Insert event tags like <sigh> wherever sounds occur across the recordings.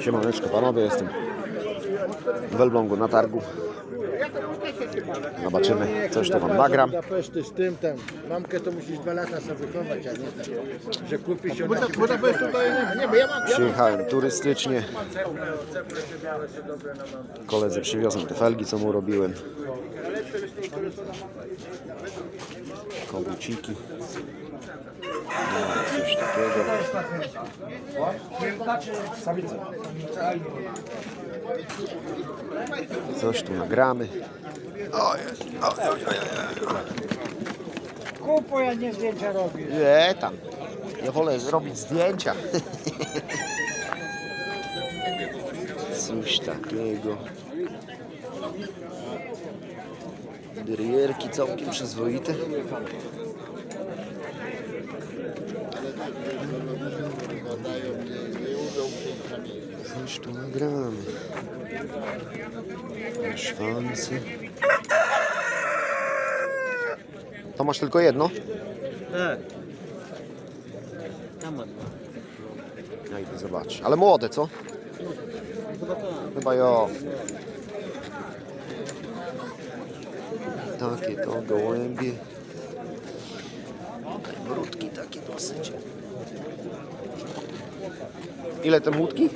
Siemaneczko panowie, jestem w Elblągu na targu. Zobaczymy, coś tu wam nagram. Budapeszty z tym tam. Mamkę to musisz dwa lata sobie wychować, a nie tak, że kupisz ją. Buda, Budapesztu to nie, nie, bo ja mam. Przyjechałem turystycznie. Koledzy przywiozą te felgi, co mu robiłem. Koguciki. No, Coś takiego. Coś tu nagramy. Oj, oj, oj, oj, Kupuj, a nie zdjęcia robisz. Nie tam. Ja wolę zrobić zdjęcia. <laughs> Coś takiego. Drierki całkiem przyzwoite. Coś tu nagramy. Szwansy. To masz tylko jedno? Tak. Tam ma dwa. Ja idę zobaczyć. Ale młode, co? Chyba jo. Takie to gołębie. Brudki takie dosyć. Ile te młódki?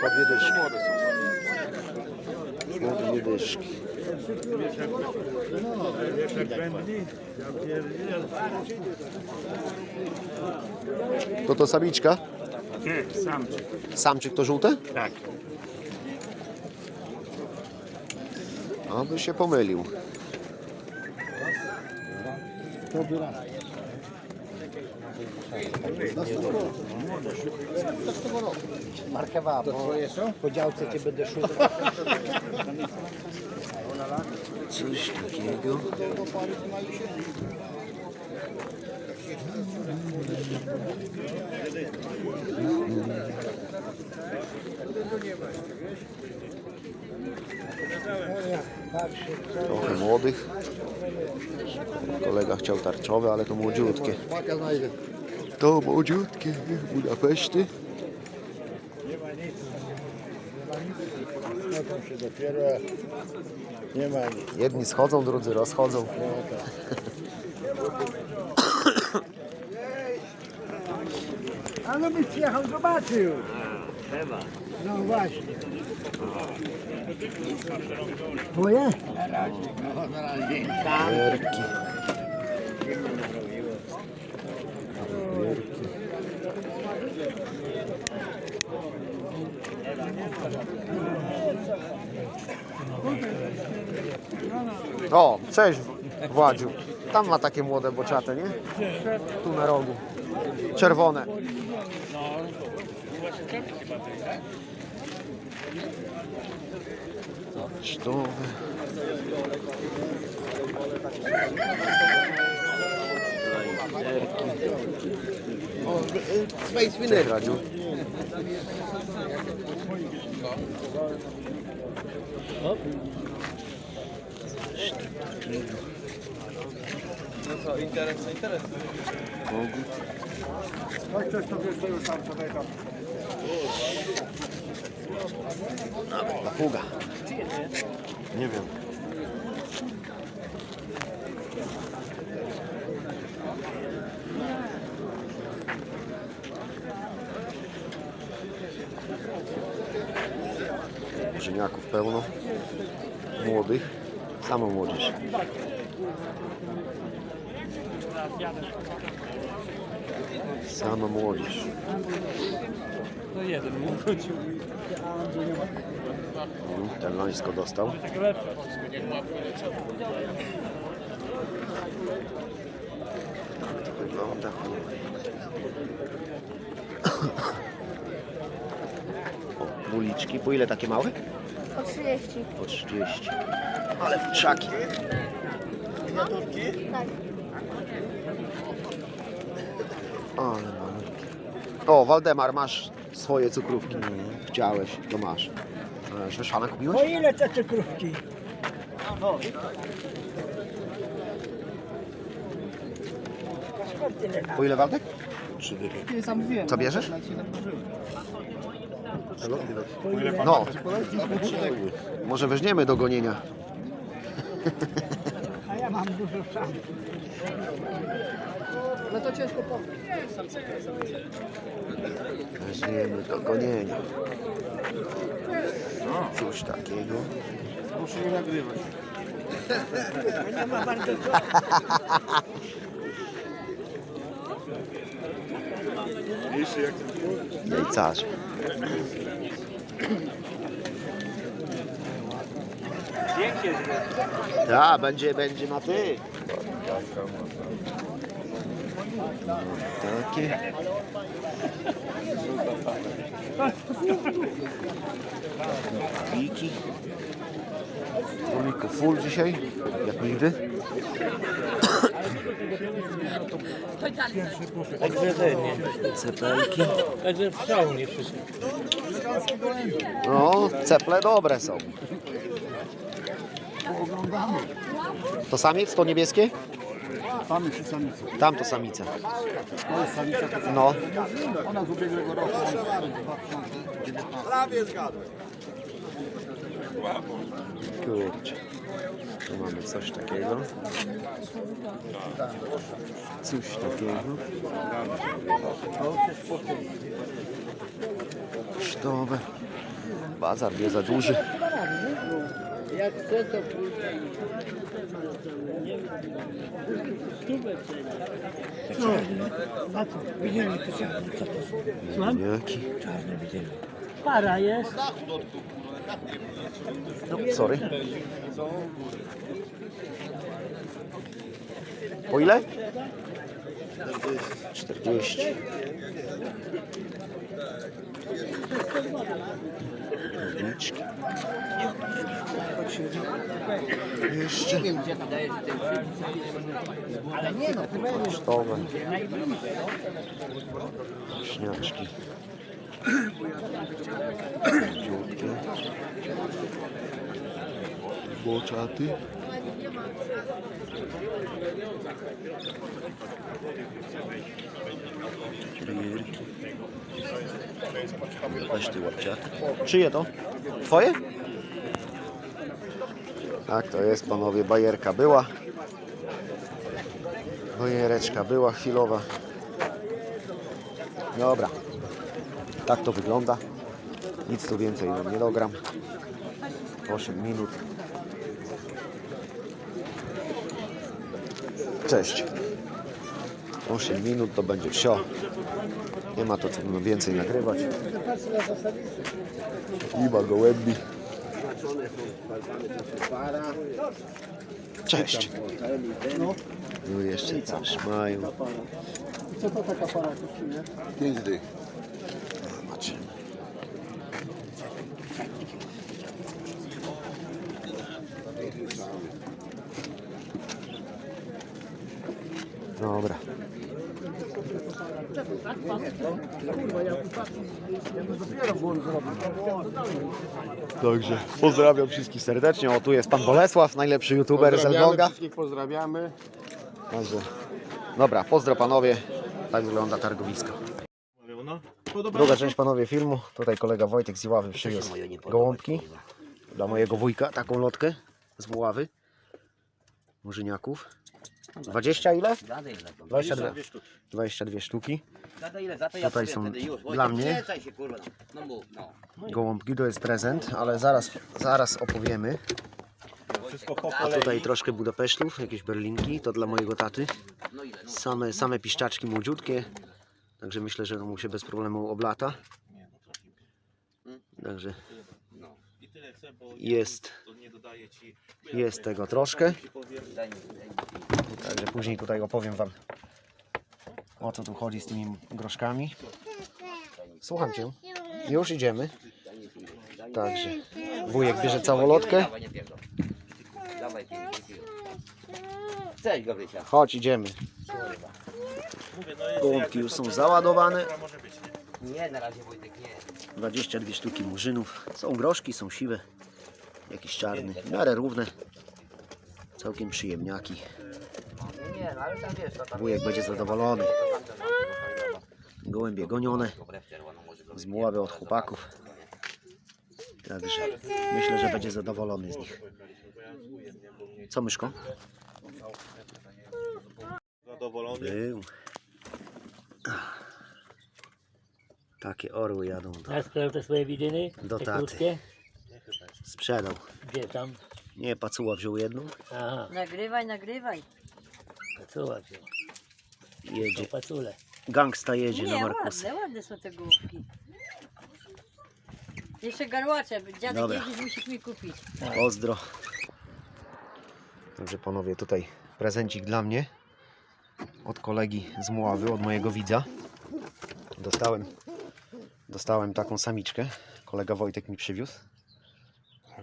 Po dwie dyszki. Po dwie dyszki. To to samiczka? Nie, samczyk. Samczyk to żółte? Tak. Aby się pomylił. Markewa, są? Po działce cię będę szukał. Coś takiego. Trochę młodych. Kolega chciał tarczowe, ale to młodziutkie. To młodziutkie Budapeszty. Schodzą się dopiero. Nie ma nic. Jedni schodzą, drudzy rozchodzą. A no byś przyjechał, zobaczył. No właśnie. Twoje? Wierki. O, cześć Władziu. Tam ma takie młode boczate, nie? Tu na rogu. Czerwone. Sztowe. Space Cześć Radziu. No co, interes interes. Kogut. Chodź coś to wiesz, to już tam sobie tam. Papuga. Nie wiem. Brzyniaków pełno. Młodych. Samo młodzież. Sama młodzież. No jeden mu wrócił. Ten Lańsko dostał. Tak lepsze. Wygląda. O, buliczki. Po ile takie małe? Po 30. Po 30. Ale futrzaki. Tak. Ale. O, Waldemar, masz swoje cukrówki. Chciałeś, to masz. Szeszana kupiłeś? Po ile te cukrówki? Na Po ile Waldek? Co bierzesz? No. Może weźmiemy do gonienia. <laughs> Ja mam dużo szans. No to ciężko powiem. Weźmiemy do gonienia. Coś takiego. Muszę nie nagrywać. Nie ma bardzo Jajcarze. Ja, będzie, będzie na ty. Takie. Piki. Króliku full dzisiaj, jak nigdy. Cepelki. Także w szału nie wszystko. No, ceple dobre są. To samiec, to niebieskie? Mamy przy samicy. Tam to samice. To jest samica, to No, ona z ubiegłego roku. kurczę. Tu mamy coś takiego. Coś takiego. Kosztowe. Bazar nie za duży. Jak chcę, to pójdę. A co? Widzieli to czarny, co to są? Jaki? Czarny widzieli. Para jest. No, sorry. Po ile? 40. Różniczki. Jeszcze. Ale nie no, ty będziesz. Kosztowe. Weź ty łapciaty. Czyje to? Twoje? Tak to jest panowie, bajerka była. Bajereczka była chwilowa. Dobra. Tak to wygląda. Nic tu więcej nam nie dogram. 8 minut. Cześć. 8 minut to będzie wsio. Nie ma to co więcej nagrywać. Iba gołębi. Cześć. No jeszcze coś mają. Co to taka para kosztuje? 5 dych. Zobaczymy. Dobra. Także pozdrawiam wszystkich serdecznie. O tu jest pan Bolesław, najlepszy youtuber z Elbląga. wszystkich pozdrawiamy. Także, dobra, pozdro panowie. Tak wygląda targowisko. Druga część panowie filmu. Tutaj kolega Wojtek z Iławy przywiózł gołąbki dla mojego wujka, taką lotkę z Buławy. Murzyniaków. 20 ile? 22, 22 sztuki. Za ile? Za to ja Tutaj są dla mnie. No mów, no. Gołąbki to jest prezent, ale zaraz, zaraz opowiemy. A tutaj troszkę Budapesztów, jakieś berlinki, to dla mojego taty. No ile? No. Same, same piszczaczki młodziutkie, także myślę, że mu się bez problemu oblata. Także jest, jest tego troszkę. Także później tutaj opowiem Wam o co tu chodzi z tymi groszkami. Słucham Cię. Już idziemy. Także wujek bierze całą lotkę. Chodź, idziemy. Gołąbki już są załadowane. Nie, na razie. 22 sztuki murzynów. Są groszki, są siwe. Jakiś czarny. W miarę równe. Całkiem przyjemniaki. Wujek będzie zadowolony. Gołębie gonione. Z muławy od chłopaków. Także myślę, że będzie zadowolony z nich. Co myszko? Zadowolony. Był. Takie orły jadą do, Ja sprawdzę te swoje widyny, Do te taty. krótkie. sprzedał. Gdzie tam? Nie, pacuła wziął jedną, Aha, Nagrywaj, nagrywaj. pacuła wziął. jedzie. To pacule. Gangsta jedzie na Nie, ładne, ładne są te główki. Jeszcze garłacze, dziadek Dobra. jeździsz, musisz mi kupić. Pozdro. Także panowie, tutaj prezencik dla mnie od kolegi z Muławy, od mojego widza. Dostałem, dostałem taką samiczkę. Kolega Wojtek mi przywiózł.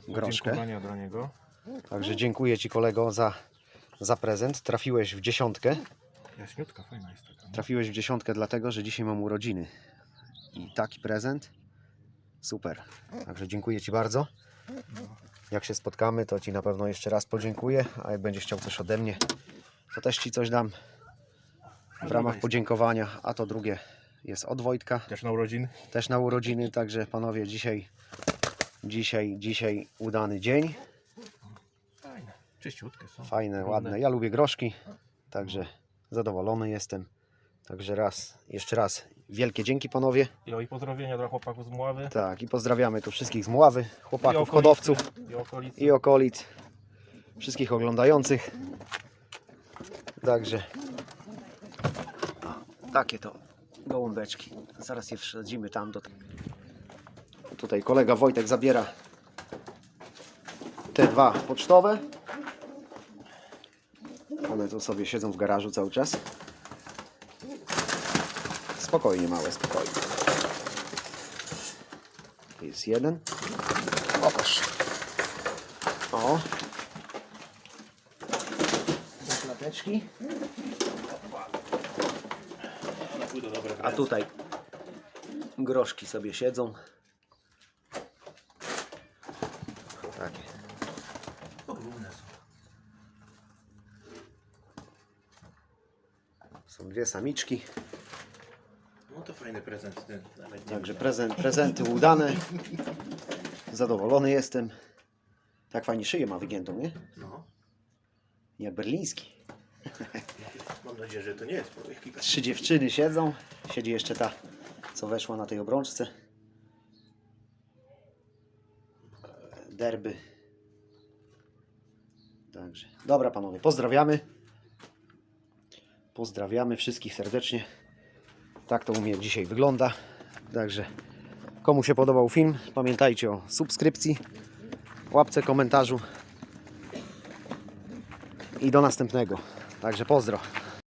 Groszkę. Dziękowania dla niego. Także dziękuję Ci kolego za, za prezent. Trafiłeś w dziesiątkę. Jaśniutka, fajna jest taka. Trafiłeś w dziesiątkę dlatego, że dzisiaj mam urodziny. I taki prezent. Super. Także dziękuję Ci bardzo. Jak się spotkamy, to Ci na pewno jeszcze raz podziękuję. A jak będziesz chciał coś ode mnie, to też Ci coś dam w ramach podziękowania. A to drugie jest od Wojtka, Też na urodziny? też na urodziny. Także panowie, dzisiaj, dzisiaj, dzisiaj udany dzień. Fajne. Czyściutkie są. Fajne, ładne. Ja lubię groszki, także zadowolony jestem. Także raz, jeszcze raz wielkie dzięki panowie. Jo, I pozdrowienia dla chłopaków z Mławy. Tak, i pozdrawiamy tu wszystkich z Mławy, I chłopaków, okolicy, hodowców I okolicy. i okolic, wszystkich oglądających. Także o, takie to gołąbeczki. Zaraz je wsadzimy tam do. Tutaj kolega Wojtek zabiera te dwa pocztowe. One tu sobie siedzą w garażu cały czas. Spokojnie, małe, spokojnie. Jest jeden. Pokaż. O. Te klateczki. A tutaj groszki sobie siedzą. Takie. Są dwie samiczki. No to fajny prezent. Ten. Nawet nie Także prezent, prezenty udane. Zadowolony jestem. Tak fajnie szyję ma wygiętą, nie? No. Jak berliński. Mam nadzieję, że to nie jest. Trzy dziewczyny siedzą. Siedzi jeszcze ta, co weszła na tej obrączce. Derby. Także. Dobra panowie, pozdrawiamy. Pozdrawiamy wszystkich serdecznie. Tak to u mnie dzisiaj wygląda. Także komu się podobał film, pamiętajcie o subskrypcji, łapce, komentarzu i do następnego. Także pozdro.